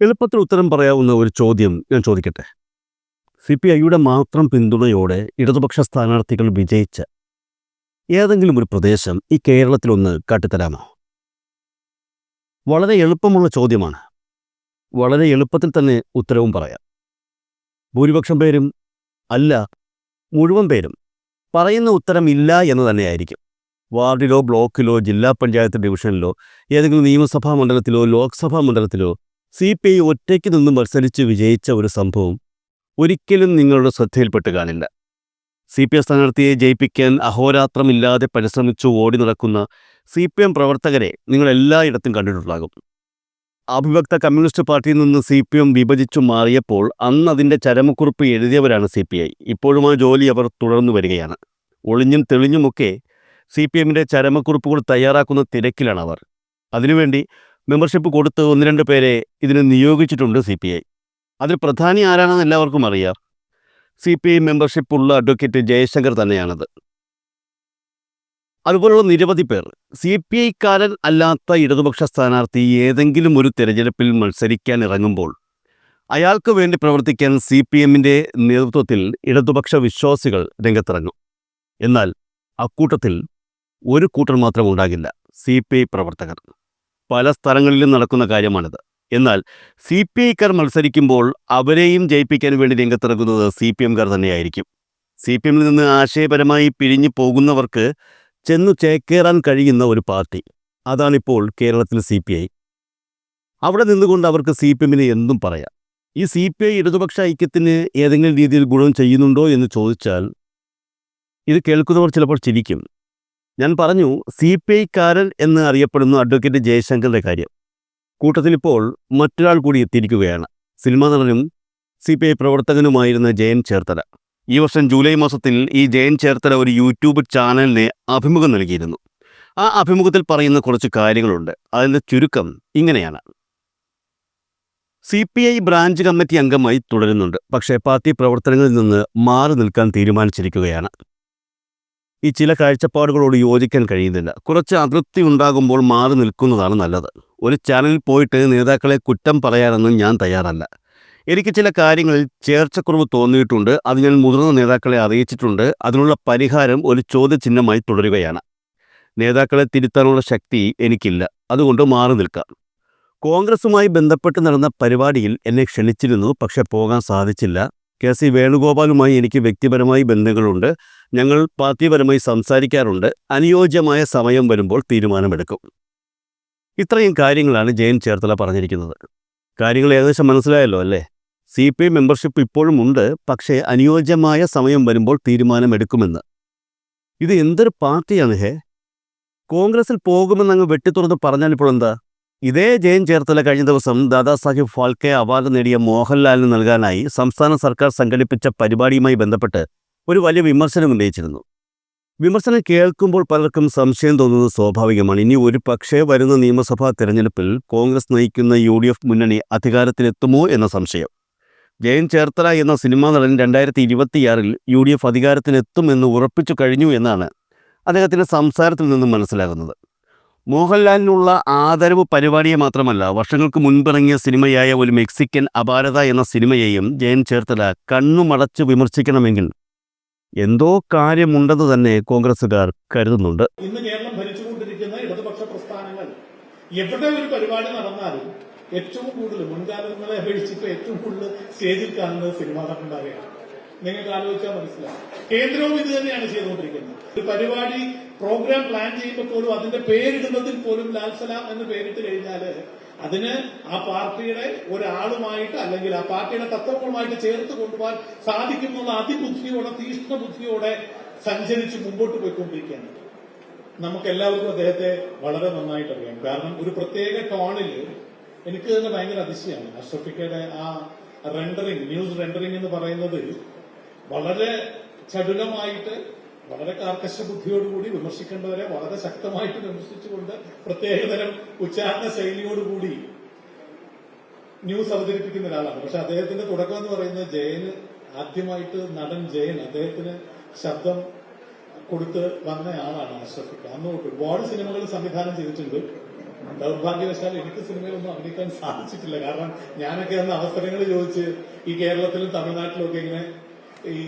എളുപ്പത്തിൽ ഉത്തരം പറയാവുന്ന ഒരു ചോദ്യം ഞാൻ ചോദിക്കട്ടെ? സി പി ഐയുടെ മാത്രം പിന്തുണയോടെ ഇടതുപക്ഷ സ്ഥാനാർത്ഥികൾ വിജയിച്ച ഏതെങ്കിലും ഒരു പ്രദേശം ഈ കേരളത്തിലൊന്ന് കാട്ടിത്തരാമോ? വളരെ എളുപ്പമുള്ള ചോദ്യമാണ്. വളരെ എളുപ്പത്തിൽ തന്നെ ഉത്തരവും പറയാം. ഭൂരിപക്ഷം പേരും അല്ല മുഴുവൻ പേരും പറയുന്ന ഉത്തരം ഇല്ല എന്ന് തന്നെയായിരിക്കും. വാർഡിലോ ബ്ലോക്കിലോ ജില്ലാ പഞ്ചായത്ത് ഡിവിഷനിലോ ഏതെങ്കിലും നിയമസഭാ മണ്ഡലത്തിലോ ലോക്സഭാ മണ്ഡലത്തിലോ സി പി ഐ ഒറ്റയ്ക്ക് നിന്ന് മത്സരിച്ച് വിജയിച്ച ഒരു സംഭവം ഒരിക്കലും നിങ്ങളുടെ ശ്രദ്ധയിൽപ്പെട്ട് കാണില്ല. സി പി എം സ്ഥാനാർത്ഥിയെ ജയിപ്പിക്കാൻ അഹോരാത്രമില്ലാതെ പരിശ്രമിച്ചു ഓടി നടക്കുന്ന സി പി എം പ്രവർത്തകരെ നിങ്ങൾ എല്ലായിടത്തും കണ്ടിട്ടുണ്ടാകും. അഭിഭക്ത കമ്മ്യൂണിസ്റ്റ് പാർട്ടിയിൽ നിന്ന് സി പി എം വിഭജിച്ചു മാറിയപ്പോൾ അന്ന് അതിന്റെ ചരമക്കുറിപ്പ് എഴുതിയവരാണ് സി പി ഐ. ഇപ്പോഴും ആ ജോലി അവർ തുടർന്നു വരികയാണ്. ഒളിഞ്ഞും തെളിഞ്ഞുമൊക്കെ സി പി എമ്മിന്റെ ചരമക്കുറിപ്പുകൾ തയ്യാറാക്കുന്ന തിരക്കിലാണ് അവർ. അതിനുവേണ്ടി മെമ്പർഷിപ്പ് കൊടുത്ത് ഒന്ന് രണ്ട് പേരെ ഇതിന് നിയോഗിച്ചിട്ടുണ്ട് സി പി ഐ. അതിൽ പ്രധാനി ആരാണെന്ന് എല്ലാവർക്കും അറിയാം. സി പി ഐ മെമ്പർഷിപ്പ് ഉള്ള അഡ്വക്കേറ്റ് ജയശങ്കർ തന്നെയാണത്. അതുപോലുള്ള നിരവധി പേർ സി പി ഐക്കാരൻ അല്ലാത്ത ഇടതുപക്ഷ സ്ഥാനാർത്ഥി ഏതെങ്കിലും ഒരു തിരഞ്ഞെടുപ്പിൽ മത്സരിക്കാൻ ഇറങ്ങുമ്പോൾ അയാൾക്ക് വേണ്ടി പ്രവർത്തിക്കാൻ സി പി എമ്മിന്റെ നേതൃത്വത്തിൽ ഇടതുപക്ഷ വിശ്വാസികൾ രംഗത്തിറങ്ങും. എന്നാൽ അക്കൂട്ടത്തിൽ ഒരു കൂട്ടർ മാത്രം ഉണ്ടാകില്ല സി പി ഐ പ്രവർത്തകർ. പല സ്ഥലങ്ങളിലും നടക്കുന്ന കാര്യമാണിത്. എന്നാൽ സി പി ഐക്കാർ മത്സരിക്കുമ്പോൾ അവരെയും ജയിപ്പിക്കാൻ വേണ്ടി രംഗത്തിറങ്ങുന്നത് സി പി എംകാർ തന്നെയായിരിക്കും. സി പി എമ്മിൽ നിന്ന് ആശയപരമായി പിരിഞ്ഞു പോകുന്നവർക്ക് ചെന്നു ചേക്കേറാൻ കഴിയുന്ന ഒരു പാർട്ടി. അതാണിപ്പോൾ കേരളത്തിൽ സി പി ഐ. അവിടെ നിന്നുകൊണ്ട് അവർക്ക് സി പി എമ്മിന് എന്തും പറയാം. ഈ സി പി ഐ ഇടതുപക്ഷ ഐക്യത്തിന് ഏതെങ്കിലും രീതിയിൽ ഗുണം ചെയ്യുന്നുണ്ടോ എന്ന് ചോദിച്ചാൽ ഇത് കേൾക്കുന്നവർ ചിലപ്പോൾ ചിരിക്കും. ഞാൻ പറഞ്ഞു സി പി ഐക്കാരൻ എന്ന് അറിയപ്പെടുന്ന അഡ്വക്കേറ്റ് ജയശങ്കറിന്റെ കാര്യം. കൂട്ടത്തിൽ ഇപ്പോൾ മറ്റൊരാൾ കൂടി എത്തിയിരിക്കുകയാണ്. സിനിമാ നടനും സി പി ഐ പ്രവർത്തകനുമായിരുന്ന ജയൻ ചേർത്തല. ഈ വർഷം ജൂലൈ മാസത്തിൽ ഈ ജയൻ ചേർത്തല ഒരു യൂട്യൂബ് ചാനലിന് അഭിമുഖം നൽകിയിരുന്നു. ആ അഭിമുഖത്തിൽ പറയുന്ന കുറച്ച് കാര്യങ്ങളുണ്ട്. അതിന്റെ ചുരുക്കം ഇങ്ങനെയാണ്. C P I branch committee അംഗമായി തുടരുന്നുണ്ട്. പക്ഷേ പാർട്ടി പ്രവർത്തനങ്ങളിൽ നിന്ന് മാറി നിൽക്കാൻ തീരുമാനിച്ചിരിക്കുകയാണ്. ഈ ചില കാഴ്ചപ്പാടുകളോട് യോജിക്കാൻ കഴിയുന്നില്ല. കുറച്ച് അതൃപ്തി ഉണ്ടാകുമ്പോൾ മാറി നിൽക്കുന്നതാണ് നല്ലത്. ഒരു ചാനലിൽ പോയിട്ട് നേതാക്കളെ കുറ്റം പറയാനൊന്നും ഞാൻ തയ്യാറല്ല. എനിക്ക് ചില കാര്യങ്ങളിൽ ചേർച്ചക്കുറവ് തോന്നിയിട്ടുണ്ട്. അത് ഞാൻ മുതിർന്ന നേതാക്കളെ അറിയിച്ചിട്ടുണ്ട്. അതിനുള്ള പരിഹാരം ഒരു ചോദ്യചിഹ്നമായി തുടരുകയാണ്. നേതാക്കളെ തിരുത്താനുള്ള ശക്തി എനിക്കില്ല. അതുകൊണ്ട് മാറി നിൽക്കാം. കോൺഗ്രസുമായി ബന്ധപ്പെട്ട് നടന്ന പരിപാടിയിൽ എന്നെ ക്ഷണിച്ചിരുന്നു. പക്ഷെ പോകാൻ സാധിച്ചില്ല. കെ സി വേണുഗോപാലുമായി എനിക്ക് വ്യക്തിപരമായി ബന്ധങ്ങളുണ്ട്. ഞങ്ങൾ പാർട്ടിപരമായി സംസാരിക്കാറുണ്ട്. അനുയോജ്യമായ സമയം വരുമ്പോൾ തീരുമാനമെടുക്കും. ഇത്രയും കാര്യങ്ങളാണ് ജയൻ ചേർത്തല പറഞ്ഞിരിക്കുന്നത്. കാര്യങ്ങൾ ഏകദേശം മനസ്സിലായല്ലോ അല്ലേ? സി പി ഐ മെമ്പർഷിപ്പ് ഇപ്പോഴും ഉണ്ട് പക്ഷേ അനുയോജ്യമായ സമയം വരുമ്പോൾ തീരുമാനമെടുക്കുമെന്ന്. ഇത് എന്തൊരു പാർട്ടിയാണ് ഹേ? കോൺഗ്രസിൽ പോകുമെന്ന് അങ്ങ് വെട്ടിത്തുറന്ന് പറഞ്ഞാൽ ഇപ്പോൾ എന്താ? ഇതേ ജയൻ ചേർത്തല കഴിഞ്ഞ ദിവസം ദാദാസാഹിബ് ഫാൽക്കെ അവാർഡ് നേടിയ മോഹൻലാലിന് നൽകാനായി സംസ്ഥാന സർക്കാർ സംഘടിപ്പിച്ച പരിപാടിയുമായി ബന്ധപ്പെട്ട് ഒരു വലിയ വിമർശനം ഉന്നയിച്ചിരുന്നു. വിമർശനം കേൾക്കുമ്പോൾ പലർക്കും സംശയം തോന്നുന്നത് സ്വാഭാവികമാണ്. ഇനി ഒരു പക്ഷേ വരുന്ന നിയമസഭാ തെരഞ്ഞെടുപ്പിൽ കോൺഗ്രസ് നയിക്കുന്ന യു ഡി എഫ് മുന്നണി അധികാരത്തിലെത്തുമോ എന്ന സംശയം. ജയൻ ചേർത്തല എന്ന സിനിമാ നടൻ രണ്ടായിരത്തി ഇരുപത്തിയാറിൽ യു ഡി എഫ് അധികാരത്തിലെത്തുമെന്ന് ഉറപ്പിച്ചു കഴിഞ്ഞു എന്നാണ് അദ്ദേഹത്തിന്റെ സംസാരത്തിൽ നിന്നും മനസ്സിലാകുന്നത്. മോഹൻലാലിനുള്ള ആദരവ് പരിപാടിയെ മാത്രമല്ല വർഷങ്ങൾക്ക് മുൻപിറങ്ങിയ സിനിമയായ ഒരു മെക്സിക്കൻ അപാരത എന്ന സിനിമയെയും ജയൻ ചേർത്തല കണ്ണുമടച്ച് വിമർശിക്കണമെങ്കിൽ എന്തോ കാര്യമുണ്ടെന്ന് തന്നെ കോൺഗ്രസുകാർ കരുതുന്നുണ്ട്. ഇന്ന് കേരളം ഭരിച്ചുകൊണ്ടിരിക്കുന്ന ഇടതുപക്ഷ പ്രസ്ഥാനങ്ങൾ എവിടെ ഒരു പരിപാടി നടന്നാലും ഏറ്റവും കൂടുതൽ മുൻകാലങ്ങളെ അപേക്ഷിച്ചിട്ട് ഏറ്റവും കൂടുതൽ സ്റ്റേജിൽ കാണുന്നത് സിനിമാ നടന്മാരെയാണ്. നിങ്ങൾക്ക് ആലോചിച്ചാൽ മനസ്സിലാവും. കേന്ദ്രവും ഇത് തന്നെയാണ് ചെയ്തുകൊണ്ടിരിക്കുന്നത്. ഒരു പരിപാടി പ്രോഗ്രാം പ്ലാൻ ചെയ്യുമ്പോൾ പോലും അതിന്റെ പേരിടുന്നതിൽ പോലും ലാൽ സലാം എന്ന് പേരിട്ട് കഴിഞ്ഞാൽ അതിന് ആ പാർട്ടിയുടെ ഒരാളുമായിട്ട് അല്ലെങ്കിൽ ആ പാർട്ടിയുടെ തത്വങ്ങളുമായിട്ട് ചേർത്ത് കൊണ്ടുപോകാൻ സാധിക്കുമെന്ന അതിബുദ്ധിയോടെ തീഷ്ണ ബുദ്ധിയോടെ സഞ്ചരിച്ച് മുമ്പോട്ട് പോയിക്കൊണ്ടിരിക്കുകയാണ്. നമുക്ക് എല്ലാവർക്കും അദ്ദേഹത്തെ വളരെ നന്നായിട്ട് അറിയാം. കാരണം ഒരു പ്രത്യേക ടോണിൽ എനിക്ക് തന്നെ ഭയങ്കര അതിശയമാണ്. അഷ്റഫിക്കയുടെ ആ റെൻഡറിങ് ന്യൂസ് റെൻഡറിങ് എന്ന് പറയുന്നത് വളരെ ചടുലമായിട്ട് വളരെ കാർക്കശ ബുദ്ധിയോടുകൂടി വിമർശിക്കേണ്ടവരെ വളരെ ശക്തമായിട്ട് വിമർശിച്ചുകൊണ്ട് പ്രത്യേകതരം ഉച്ചാരണ ശൈലിയോടുകൂടി ന്യൂസ് അവതരിപ്പിക്കുന്ന ഒരാളാണ്. പക്ഷെ അദ്ദേഹത്തിന്റെ തുടക്കം എന്ന് പറയുന്നത് ജയന് ആദ്യമായിട്ട് നടൻ ജയൻ അദ്ദേഹത്തിന് ശബ്ദം കൊടുത്ത് വന്ന ആളാണ് അഷ്റഫിക്ക അന്ന് തൊട്ട് ഒരുപാട് സിനിമകൾ സംവിധാനം ചെയ്തിട്ടുണ്ട്. ദൗർഭാഗ്യവശാൽ എനിക്ക് സിനിമയിലൊന്നും അഭിനയിക്കാൻ സാധിച്ചിട്ടില്ല. കാരണം ഞാനൊക്കെ അന്ന് അവസരങ്ങൾ ചോദിച്ച് ഈ കേരളത്തിലും തമിഴ്നാട്ടിലും ഒക്കെ ഇങ്ങനെ ഈ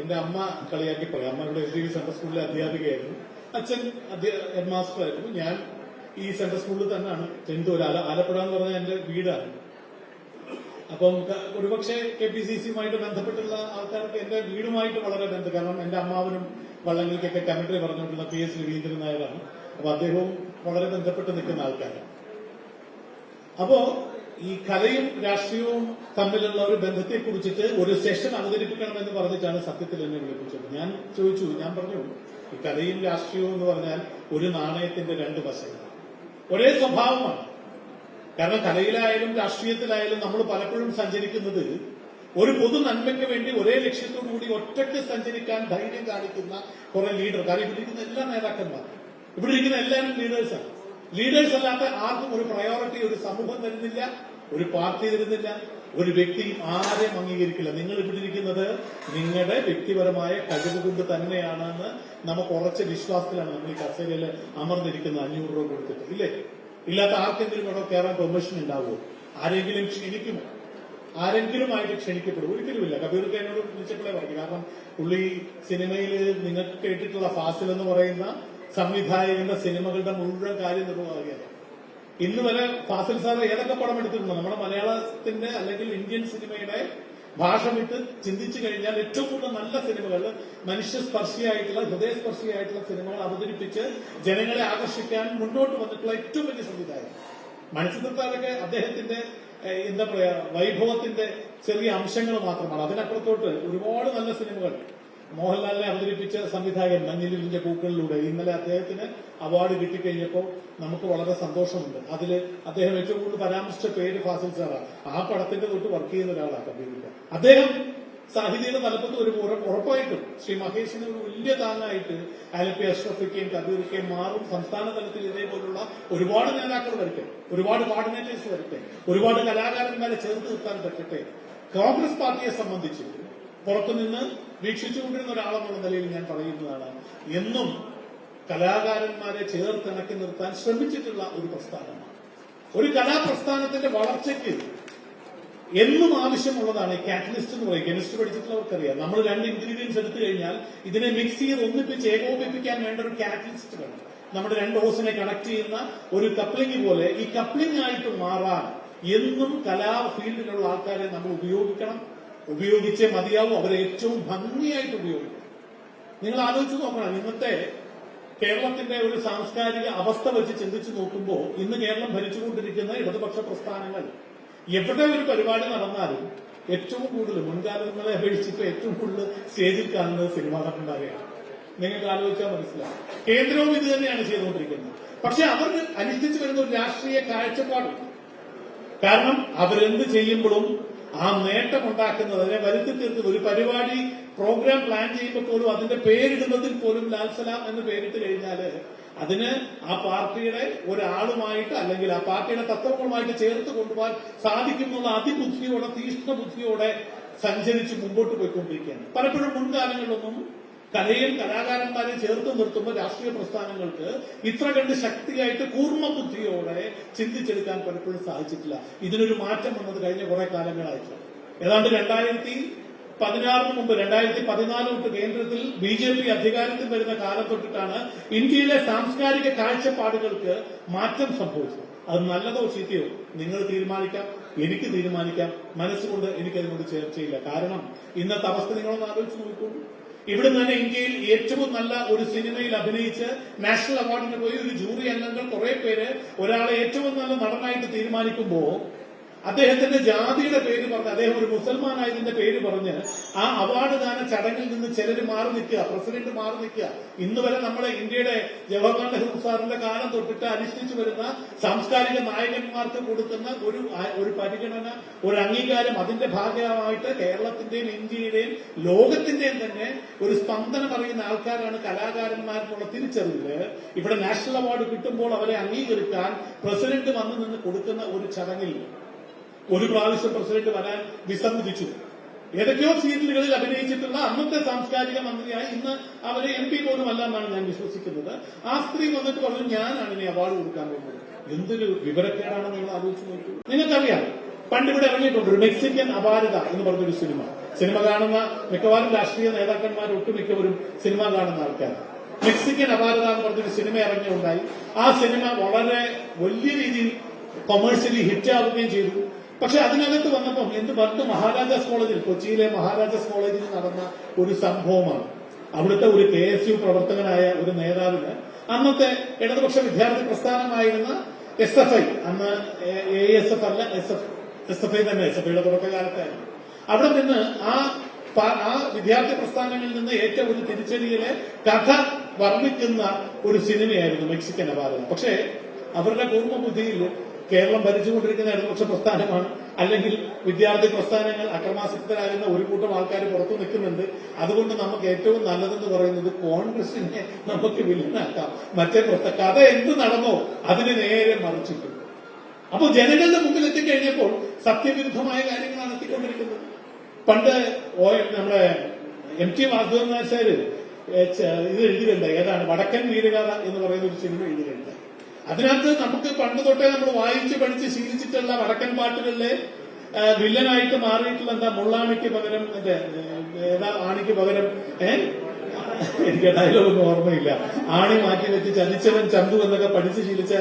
എന്റെ അമ്മ കളിയാക്കി പറയും അമ്മ ഇവിടെ എസ് ഡി സെൻട്രൽ സ്കൂളിലെ അധ്യാപികയായിരുന്നു. അച്ഛൻ ഹെഡ് മാസ്റ്റർ ആയിരുന്നു ഞാൻ ഈ സെൻട്രൽ സ്കൂളിൽ തന്നെയാണ് ടെൻത്ത് ഒരു ആലപ്പുഴ എന്ന് പറഞ്ഞാൽ എന്റെ വീടാണ്. അപ്പം ഒരുപക്ഷെ കെ പി സി സിയുമായിട്ട് ബന്ധപ്പെട്ടുള്ള ആൾക്കാർക്ക് എന്റെ വീടുമായിട്ട് വളരെ ബന്ധം കാരണം എന്റെ അമ്മാവനും വള്ളങ്ങൾക്കൊക്കെ കമന്ററി പറഞ്ഞുകൊണ്ടിരുന്ന പി എസ് രവീന്ദ്രൻ നായരാണ്. അപ്പൊ അദ്ദേഹവും വളരെ ബന്ധപ്പെട്ട് നിൽക്കുന്ന ആൾക്കാരാണ്. അപ്പോ ഈ കലയും രാഷ്ട്രീയവും തമ്മിലുള്ള ഒരു ബന്ധത്തെ കുറിച്ചിട്ട് ഒരു സെഷൻ അവതരിപ്പിക്കണമെന്ന് പറഞ്ഞിട്ടാണ് സത്യത്തിൽ എന്നെ വിളിപ്പിച്ചത്. ഞാൻ ചോദിച്ചു ഞാൻ പറഞ്ഞു ഈ കലയും രാഷ്ട്രീയവും എന്ന് പറഞ്ഞാൽ ഒരു നാണയത്തിന്റെ രണ്ട് വശങ്ങൾ. ഒരേ സ്വഭാവമാണ്. കാരണം കലയിലായാലും രാഷ്ട്രീയത്തിലായാലും നമ്മൾ പലപ്പോഴും സഞ്ചരിക്കുന്നത് ഒരു പൊതു നന്മയ്ക്ക് വേണ്ടി ഒരേ ലക്ഷ്യത്തോടു കൂടി ഒറ്റയ്ക്ക് സഞ്ചരിക്കാൻ ധൈര്യം കാണിക്കുന്ന കുറെ ലീഡർ കാരണം ഇവിടെ ഇരിക്കുന്ന എല്ലാ നേതാക്കന്മാർ ഇവിടെ ഇരിക്കുന്ന എല്ലാവരും ലീഡേഴ്സാണ് ലീഡേഴ്സ് അല്ലാത്ത ആർക്കും ഒരു പ്രയോറിറ്റി ഒരു സമൂഹം തരുന്നില്ല. ഒരു പാർട്ടി തരുന്നില്ല ഒരു വ്യക്തിയും ആരെയും അംഗീകരിക്കില്ല. നിങ്ങൾ ഇട്ടിരിക്കുന്നത് നിങ്ങളുടെ വ്യക്തിപരമായ കഴിവ് കൊണ്ട് തന്നെയാണെന്ന് നമുക്ക് ഉറച്ച വിശ്വാസത്തിലാണ് നമ്മൾ ഈ കസേരയിൽ അമർന്നിരിക്കുന്ന അഞ്ഞൂറ് രൂപ കൊടുത്തിട്ട്. ഇല്ലേ? ഇല്ലാത്ത ആർക്കെങ്കിലും ഇവിടെ കയറാൻ പെർമിഷൻ ഉണ്ടാവുമോ? ആരെങ്കിലും ക്ഷണിക്കുമോ? ആരെങ്കിലും ആയിട്ട് ക്ഷണിക്കപ്പെടും ഒരിക്കലുമില്ല കബീർക്ക് എന്നോട് വിളിച്ചപ്പോഴേ പറഞ്ഞു. കാരണം പുള്ളി സിനിമയിൽ നിങ്ങൾക്ക് കേട്ടിട്ടുള്ള ഫാസിൽ എന്ന് പറയുന്ന സംവിധായകന്റെ സിനിമകളുടെ മുഴുവൻ കാര്യം കാര്യനിർവഹകയാണ് ഇന്ന് വരെ ഫാസിൽ സാർ ഏതൊക്കെ പടം എടുത്തിട്ടുണ്ട് നമ്മുടെ മലയാളത്തിന്റെ അല്ലെങ്കിൽ ഇന്ത്യൻ സിനിമയുടെ ഭാഷ വിട്ട് ചിന്തിച്ചു കഴിഞ്ഞാൽ ഏറ്റവും കൂടുതൽ നല്ല സിനിമകൾ മനുഷ്യസ്പർശിയായിട്ടുള്ള ഹൃദയസ്പർശിയായിട്ടുള്ള സിനിമകൾ അവതരിപ്പിച്ച് ജനങ്ങളെ ആകർഷിക്കാൻ മുന്നോട്ട് വന്നിട്ടുള്ള ഏറ്റവും വലിയ സംവിധായകൻ. മനുഷ്യത്വത്താലൊക്കെ അദ്ദേഹത്തിന്റെ എന്താ പറയാ വൈഭവത്തിന്റെ ചെറിയ അംശങ്ങൾ മാത്രമാണ്. അതിനപ്പുറത്തോട്ട് ഒരുപാട് നല്ല സിനിമകൾ മോഹൻലാലിനെ അവതരിപ്പിച്ച സംവിധായകൻ മഞ്ഞിലിന്റെ പൂക്കളിലൂടെ ഇന്നലെ അദ്ദേഹത്തിന് അവാർഡ് കിട്ടിക്കഴിഞ്ഞപ്പോൾ നമുക്ക് വളരെ സന്തോഷമുണ്ട്. അതിൽ അദ്ദേഹം ഏറ്റവും കൂടുതൽ പരാമർശിച്ച പേര് ഫാസിൽ സാറാണ്. ആ പടത്തിന്റെ തൊട്ട് വർക്ക് ചെയ്യുന്ന ഒരാളാണ് കബീറിക്ക അദ്ദേഹം സാഹിത്യയുടെ തലപ്പത്ത് ഒരു ഉറ- ഉറപ്പായിട്ടും ശ്രീ മഹേഷിന് ഒരു വലിയ താങ്ങായിട്ട് ആലപ്പി അഷ്റഫിക്കയും കബീറിക്കയും മാറും സംസ്ഥാന തലത്തിൽ ഇതേപോലുള്ള ഒരുപാട് നേതാക്കൾ വരട്ടെ ഒരുപാട് കോർഡിനേറ്റേഴ്സ് വരട്ടെ ഒരുപാട് കലാകാരന്മാരെ ചേർത്ത് നിർത്താൻ പറ്റട്ടെ. കോൺഗ്രസ് പാർട്ടിയെ സംബന്ധിച്ച് പുറത്തുനിന്ന് വീക്ഷിച്ചുകൊണ്ടിരുന്ന ഒരാളെന്നുള്ള നിലയിൽ ഞാൻ പറയുന്നതാണ് എന്നും കലാകാരന്മാരെ ചേർത്തിണക്കി നിർത്താൻ ശ്രമിച്ചിട്ടുള്ള ഒരു പ്രസ്ഥാനമാണ്. ഒരു കലാപ്രസ്ഥാനത്തിന്റെ വളർച്ചയ്ക്ക് എന്നും ആവശ്യമുള്ളതാണ് കാറ്റലിസ്റ്റ് എന്ന് പറയും. കെമിസ്ട്രി പഠിച്ചിട്ടുള്ളവർക്കറിയാം. നമ്മൾ രണ്ട് ഇൻഗ്രീഡിയൻസ് എടുത്തു കഴിഞ്ഞാൽ ഇതിനെ മിക്സ് ചെയ്ത് ഒന്നിപ്പിച്ച് ഏകോപിപ്പിക്കാൻ വേണ്ട ഒരു കാറ്റലിസ്റ്റ് വേണം. നമ്മുടെ രണ്ട് ഹോസിനെ കണക്ട് ചെയ്യുന്ന ഒരു കപ്ലിംഗ് പോലെ ഈ കപ്ലിംഗ് ആയിട്ട് മാറാൻ എന്നും കലാ ഫീൽഡിലുള്ള ആൾക്കാരെ നമ്മൾ ഉപയോഗിക്കണം. ഉപയോഗിച്ചേ മതിയാവും. അവരെ ഏറ്റവും ഭംഗിയായിട്ട് ഉപയോഗിക്കും. നിങ്ങൾ ആലോചിച്ച് നോക്കണം. ഇന്നത്തെ കേരളത്തിന്റെ ഒരു സാംസ്കാരിക അവസ്ഥ വെച്ച് ചിന്തിച്ചു നോക്കുമ്പോൾ ഇന്ന് കേരളം ഭരിച്ചുകൊണ്ടിരിക്കുന്ന ഇടതുപക്ഷ പ്രസ്ഥാനങ്ങൾ എവിടെ ഒരു പരിപാടി നടന്നാലും ഏറ്റവും കൂടുതൽ മുൻകാലങ്ങളെ അപേക്ഷിച്ചിട്ട് ഏറ്റവും കൂടുതൽ സ്റ്റേജിൽ കാണുന്നത് സിനിമാ നടന്മാരെയാണ്. നിങ്ങൾക്ക് ആലോചിച്ചാൽ മനസ്സിലാവും. കേന്ദ്രവും ഇത് തന്നെയാണ് ചെയ്തുകൊണ്ടിരിക്കുന്നത്. പക്ഷെ അവർക്ക് അനുഷ്ഠിച്ചു വരുന്ന ഒരു രാഷ്ട്രീയ കാഴ്ചപ്പാടുണ്ട് കാരണം അവരെന്ത് ചെയ്യുമ്പോഴും ആ നേട്ടം ഉണ്ടാക്കുന്നത് അതിനെ വരുത്തി തീർത്ത് ഒരു പരിപാടി പ്രോഗ്രാം പ്ലാൻ ചെയ്യുമ്പോൾ പോലും അതിന്റെ പേരിടുന്നതിൽ പോലും ലാൽ സലാം എന്ന് പേരിട്ട് കഴിഞ്ഞാൽ അതിന് ആ പാർട്ടിയുടെ ഒരാളുമായിട്ട് അല്ലെങ്കിൽ ആ പാർട്ടിയുടെ തത്വങ്ങളുമായിട്ട് ചേർത്ത് കൊണ്ടുപോകാൻ സാധിക്കുമെന്നുള്ള അതിബുദ്ധിയോടെ തീഷ്ണ ബുദ്ധിയോടെ സഞ്ചരിച്ച് മുമ്പോട്ട് പോയിക്കൊണ്ടിരിക്കുകയാണ്. പലപ്പോഴും മുൻകാലങ്ങളിലൊന്നും കലയും കലാകാരന്മാരെ ചേർത്ത് നിർത്തുമ്പോൾ രാഷ്ട്രീയ പ്രസ്ഥാനങ്ങൾക്ക് ഇത്ര കണ്ട് ശക്തിയായിട്ട് കൂർമ്മ ബുദ്ധിയോടെ ചിന്തിച്ചെടുക്കാൻ പലപ്പോഴും സാധിച്ചിട്ടില്ല. ഇതിനൊരു മാറ്റം വന്നത് കഴിഞ്ഞ കുറെ കാലങ്ങളായിട്ട്. ഏതാണ്ട് രണ്ടായിരത്തി പതിനാറിന് മുമ്പ് രണ്ടായിരത്തി പതിനാല് തൊട്ട് കേന്ദ്രത്തിൽ ബി ജെ പി അധികാരത്തിൽ വരുന്ന കാലം തൊട്ടിട്ടാണ് ഇന്ത്യയിലെ സാംസ്കാരിക കാഴ്ചപ്പാടുകൾക്ക് മാറ്റം സംഭവിച്ചത്. അത് നല്ലതോ ചീത്തയോ നിങ്ങൾ തീരുമാനിക്കാം എനിക്ക് തീരുമാനിക്കാം. മനസ്സുകൊണ്ട് എനിക്കതിനോട് ചേർച്ചയില്ല. കാരണം ഇന്നത്തെ അവസ്ഥ നിങ്ങളൊന്ന് ആലോചിച്ച് നോക്കൂ ഇവിടെ തന്നെ ഇന്ത്യയിൽ ഏറ്റവും നല്ല ഒരു സിനിമയിൽ അഭിനയിച്ച് നാഷണൽ അവാർഡിന് പോയി ഒരു ജൂറി അംഗങ്ങൾ കുറെ പേര് ഒരാളെ ഏറ്റവും നല്ല നടനായിട്ട് തീരുമാനിക്കുമ്പോ അദ്ദേഹത്തിന്റെ ജാതിയുടെ പേര് പറഞ്ഞ് അദ്ദേഹം ഒരു മുസൽമാനായതിന്റെ പേര് പറഞ്ഞ് ആ അവാർഡ് ദാന ചടങ്ങിൽ നിന്ന് ചിലർ മാറി നിൽക്കുക പ്രസിഡന്റ് മാറി നിൽക്കുക. ഇന്ന് വരെ നമ്മുടെ ഇന്ത്യയുടെ ജവഹർലാൽ നെഹ്റു സാറിന്റെ കാലം തൊട്ടിട്ട് അനുഷ്ഠിച്ചു വരുന്ന സാംസ്കാരിക നായകന്മാർക്ക് കൊടുക്കുന്ന ഒരു ഒരു പരിഗണന ഒരു അംഗീകാരം അതിന്റെ ഭാഗമായിട്ട് കേരളത്തിന്റെയും ഇന്ത്യയുടെയും ലോകത്തിന്റെയും തന്നെ ഒരു സ്പന്ദനം അറിയുന്ന ആൾക്കാരാണ് കലാകാരന്മാർക്കുള്ള തിരിച്ചറിവിൽ ഇവിടെ നാഷണൽ അവാർഡ് കിട്ടുമ്പോൾ അവരെ അംഗീകരിക്കാൻ പ്രസിഡന്റ് വന്നു നിന്ന് കൊടുക്കുന്ന ഒരു ചടങ്ങിൽ ഒരു പ്രാവശ്യം പ്രസിഡന്റ് വരാൻ വിസമ്മതിച്ചു. ഏതൊക്കെയോ സീരിയലുകളിൽ അഭിനയിച്ചിട്ടുള്ള അന്നത്തെ സാംസ്കാരിക മന്ത്രിയായി ഇന്ന് അവരെ എം പി പോലും അല്ല എന്നാണ് ഞാൻ വിശ്വസിക്കുന്നത്. ആ സ്ത്രീ വന്നിട്ട് പറഞ്ഞു ഞാനാണ് ഇനി അവാർഡ് കൊടുക്കാൻ പോകുന്നത്. എന്തൊരു വിവരക്കേടാണെന്ന് നിങ്ങൾ ആലോചിച്ച് നോക്കൂ. നിങ്ങൾക്കറിയാം പണ്ട് ഇവിടെ ഇറങ്ങിയിട്ടുണ്ട് ഒരു മെക്സിക്കൻ അപാരത എന്ന് പറഞ്ഞൊരു സിനിമ. സിനിമ കാണുന്ന മിക്കവാറും രാഷ്ട്രീയ നേതാക്കന്മാർ ഒട്ടുമിക്കവരും സിനിമ കാണുന്ന ആൾക്കാർ മെക്സിക്കൻ അപാരത എന്ന് പറഞ്ഞൊരു സിനിമ ഇറങ്ങിയുണ്ടായി. ആ സിനിമ വളരെ വലിയ രീതിയിൽ കൊമേഴ്ഷ്യലി ഹിറ്റ് ആവുകയും ചെയ്തു. പക്ഷെ അതിനകത്ത് വന്നപ്പം എന്ത് പണ്ട് മഹാരാജാസ് കോളേജിൽ കൊച്ചിയിലെ മഹാരാജാസ് കോളേജിൽ നടന്ന ഒരു സംഭവമാണ്. അവിടുത്തെ ഒരു കെ എസ് യു പ്രവർത്തകനായ ഒരു നേതാവിന് അന്നത്തെ ഇടതുപക്ഷ വിദ്യാർത്ഥി പ്രസ്ഥാനമായിരുന്ന എസ് എഫ് ഐ അന്ന് എ എസ് എഫ് അല്ല S F S F I തന്നെ എസ് എഫ് ഐയുടെ തുടക്കകാലത്തായിരുന്നു. അവിടെ നിന്ന് ആ ആ വിദ്യാർത്ഥി പ്രസ്ഥാനങ്ങളിൽ നിന്ന് ഏറ്റവും ഒരു തിരിച്ചടിയിലെ കഥ വർണിക്കുന്ന ഒരു സിനിമയായിരുന്നു മെക്സിക്കൻ അപാരം പക്ഷേ അവരുടെ കൂർമ്മ ബുദ്ധിയിൽ കേരളം ഭരിച്ചുകൊണ്ടിരിക്കുന്ന ഇടതുപക്ഷ പ്രസ്ഥാനമാണ്. അല്ലെങ്കിൽ വിദ്യാർത്ഥി പ്രസ്ഥാനങ്ങൾ അക്രമാസക്തരാകുന്ന ഒരു കൂട്ടം ആൾക്കാർ പുറത്തു നിൽക്കുന്നുണ്ട്. അതുകൊണ്ട് നമുക്ക് ഏറ്റവും നല്ലതെന്ന് പറയുന്നത് കോൺഗ്രസിനെ നമുക്ക് വില്ലനാക്കാം. മറ്റേ പ്രസ്ഥ കഥ എന്ത് നടന്നോ അതിന് നേരെ മറിച്ചിട്ടു. അപ്പൊ ജനങ്ങളുടെ മുമ്പിൽ എത്തിക്കഴിഞ്ഞപ്പോൾ സത്യവിരുദ്ധമായ കാര്യങ്ങളാണ് എത്തിക്കൊണ്ടിരിക്കുന്നത്. പണ്ട് നമ്മുടെ എം ടി വാസുദേവൻ നായർ ഇത് എഴുതിയിട്ടുണ്ട്. ഏതാണ്? വടക്കൻ വീരഗാഥ എന്ന് പറയുന്ന ഒരു സിനിമ എഴുതിയിട്ടുണ്ട്. അതിനകത്ത് നമുക്ക് പണ്ട് തൊട്ടേ നമ്മൾ വായിച്ച് പഠിച്ച് ശീലിച്ചിട്ടുള്ള വടക്കൻ പാട്ടുകളിലെ വില്ലനായിട്ട് മാറിയിട്ടുള്ള എന്താ മുള്ളാണിക്ക് പകരം എന്റെ ഏതാ ആണിക്ക് പകരം ഏ? എനിക്ക് ഡയലോഗ് ഒന്നും ഓർമ്മയില്ല. ആണി മാറ്റി വെച്ച് ചതിച്ചവൻ ചന്തു എന്നൊക്കെ പഠിച്ച് ശീലിച്ച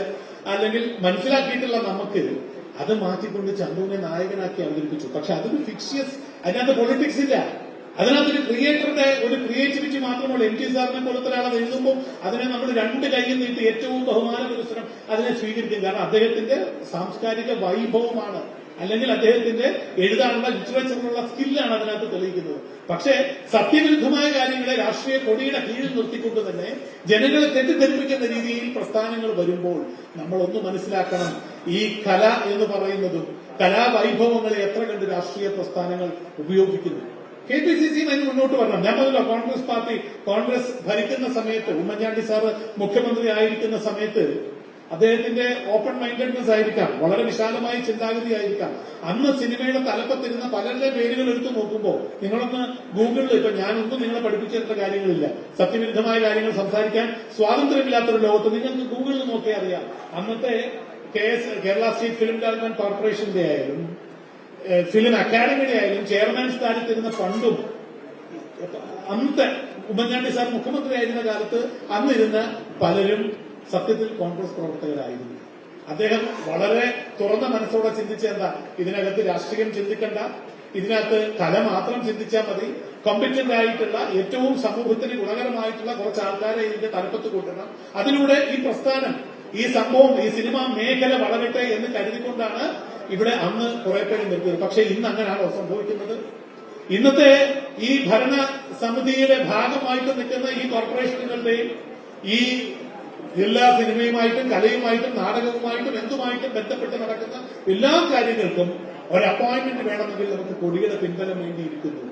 അല്ലെങ്കിൽ മനസ്സിലാക്കിയിട്ടുള്ള നമുക്ക് അത് മാറ്റിക്കൊണ്ട് ചന്തുവിനെ നായകനാക്കി അവതരിപ്പിച്ചു. പക്ഷെ അതൊരു ഫിക്ഷ്യസ് അതിനകത്ത് പൊളിറ്റിക്സ് ഇല്ല. അതിനകത്തൊരു ക്രിയേറ്ററുടെ ഒരു ക്രിയേറ്റിവിറ്റി മാത്രമല്ല എം ടി സാറിനെ പോലത്തെ ഒരാളെ എഴുതുമ്പോൾ അതിനെ നമ്മൾ രണ്ട് കൈയിൽ നീട്ടി ഏറ്റവും ബഹുമാന പുരസ്സരം അതിനെ സ്വീകരിക്കും. കാരണം അദ്ദേഹത്തിന്റെ സാംസ്കാരിക വൈഭവമാണ്. അല്ലെങ്കിൽ അദ്ദേഹത്തിന്റെ എഴുതാനുള്ള ലിറ്ററേച്ചറിനുള്ള സ്കില്ലാണ് അതിനകത്ത് തെളിയിക്കുന്നത്. പക്ഷേ സത്യവിരുദ്ധമായ കാര്യങ്ങളെ രാഷ്ട്രീയ കൊടിയുടെ കീഴിൽ നിർത്തിക്കൊണ്ട് തന്നെ ജനങ്ങളെ തെറ്റിദ്ധരിപ്പിക്കുന്ന രീതിയിൽ പ്രസ്ഥാനങ്ങൾ വരുമ്പോൾ നമ്മൾ ഒന്ന് മനസ്സിലാക്കണം. ഈ കല എന്ന് പറയുന്നതും കലാവൈഭവങ്ങളെ എത്ര കണ്ട് രാഷ്ട്രീയ പ്രസ്ഥാനങ്ങൾ ഉപയോഗിക്കുന്നു? കെ പി സി സി അതിന് മുന്നോട്ട് വരണം. ഞാൻ പറഞ്ഞല്ലോ കോൺഗ്രസ് പാർട്ടി കോൺഗ്രസ് ഭരിക്കുന്ന സമയത്ത് ഉമ്മൻചാണ്ടി സാറ് മുഖ്യമന്ത്രി ആയിരിക്കുന്ന സമയത്ത് അദ്ദേഹത്തിന്റെ ഓപ്പൺ മൈൻഡഡ്നെസ് ആയിരിക്കാം. വളരെ വിശാലമായ ചിന്താഗതി ആയിരിക്കാം. അന്ന് സിനിമയുടെ തലപ്പത്തിരുന്ന പലരുടെ പേരുകൾ എടുത്തു നോക്കുമ്പോൾ നിങ്ങളൊന്ന് ഗൂഗിളിൽ ഇപ്പൊ ഞാനൊന്നും നിങ്ങളെ പഠിപ്പിച്ചിട്ടുള്ള കാര്യങ്ങളില്ല. സത്യവിരുദ്ധമായ കാര്യങ്ങൾ സംസാരിക്കാൻ സ്വാതന്ത്ര്യമില്ലാത്തൊരു ലോകത്ത് നിങ്ങൾക്ക് ഗൂഗിളിൽ നോക്കിയാൽ അറിയാം. അന്നത്തെ കേരള സ്റ്റേറ്റ് ഫിലിം ഡെവലപ്മെന്റ് കോർപ്പറേഷന്റെ ആയാലും ഫിലിം അക്കാദമിയുടെ ആയാലും ചെയർമാൻ സ്ഥാനത്തിരുന്ന ഫണ്ടും അന്നത്തെ ഉമ്മൻചാണ്ടി സാർ മുഖ്യമന്ത്രി ആയിരുന്ന കാലത്ത് അന്നിരുന്ന പലരും സത്യത്തിൽ കോൺഗ്രസ് പ്രവർത്തകരായിരുന്നു. അദ്ദേഹം വളരെ തുറന്ന മനസ്സോടെ ചിന്തിച്ച ഇതിനകത്ത് രാഷ്ട്രീയം ചിന്തിക്കണ്ട. ഇതിനകത്ത് കല മാത്രം ചിന്തിച്ചാൽ മതി. കോമ്പറ്റന്റ് ആയിട്ടുള്ള ഏറ്റവും സമൂഹത്തിന് ഗുണകരമായിട്ടുള്ള കുറച്ച് ആൾക്കാരെ ഇതിന്റെ തലപ്പത്ത് കൂട്ടണം അതിലൂടെ ഈ പ്രസ്ഥാനം ഈ സംഭവം ഈ സിനിമ മേഖല വളരട്ടെ എന്ന് കരുതിക്കൊണ്ടാണ് ഇവിടെ അന്ന് കുറെ പേര് നിർത്തിയത് പക്ഷെ ഇന്ന് അങ്ങനെയാണോ സംഭവിക്കുന്നത്. ഇന്നത്തെ ഈ ഭരണ സമിതിയിലെ ഭാഗമായിട്ട് നിൽക്കുന്ന ഈ കോർപ്പറേഷനുകളുടെയും ഈ എല്ലാ സിനിമയുമായിട്ടും കലയുമായിട്ടും നാടകവുമായിട്ടും എന്തുമായിട്ടും ബന്ധപ്പെട്ട് നടക്കുന്ന എല്ലാ കാര്യങ്ങൾക്കും ഒരു അപ്പോയിന്റ്മെന്റ് വേണമെങ്കിൽ നമുക്ക് കൊടിയുടെ പിൻബലം വേണ്ടിയിരിക്കുന്നു.